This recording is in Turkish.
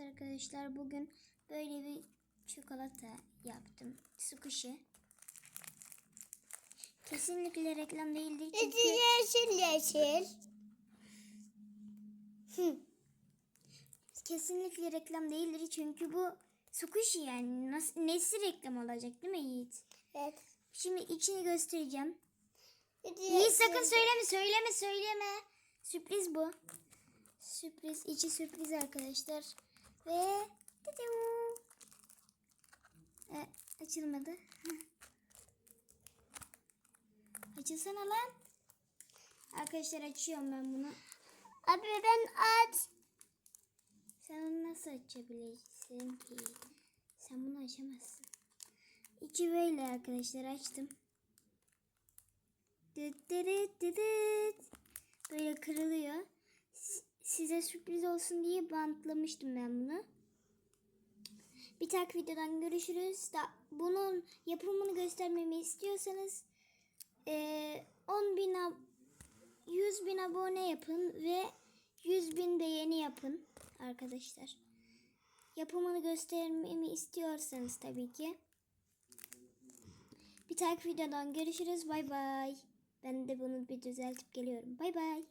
Arkadaşlar bugün böyle bir çikolata yaptım. Sukuşi. Kesinlikle reklam değildir çünkü yeşil yeşil. Hı. kesinlikle reklam değildir çünkü bu sukuşi yani nasıl nesi reklam olacak değil mi Yiğit? Evet. Şimdi içini göstereceğim. Yiğit sakın söyleme söyleme söyleme. Sürpriz bu. Sürpriz içi sürpriz arkadaşlar. Ve e, açılmadı. Açılsana lan. Arkadaşlar açıyorum ben bunu. Abi ben aç. Sen onu nasıl açabilirsin ki? Sen bunu açamazsın. İçi böyle arkadaşlar açtım. Dıt dırıt dıdıt. Böyle kırılıyor. Size sürpriz olsun diye bantlamıştım ben bunu. Bir tak videodan görüşürüz. Da bunun yapımını göstermemi istiyorsanız eee 10 bin ab- 100 bin abone yapın ve 100 bin beğeni yapın arkadaşlar. Yapımını göstermemi istiyorsanız tabii ki. Bir takip videodan görüşürüz. Bay bay. Ben de bunu bir düzeltip geliyorum. Bay bay.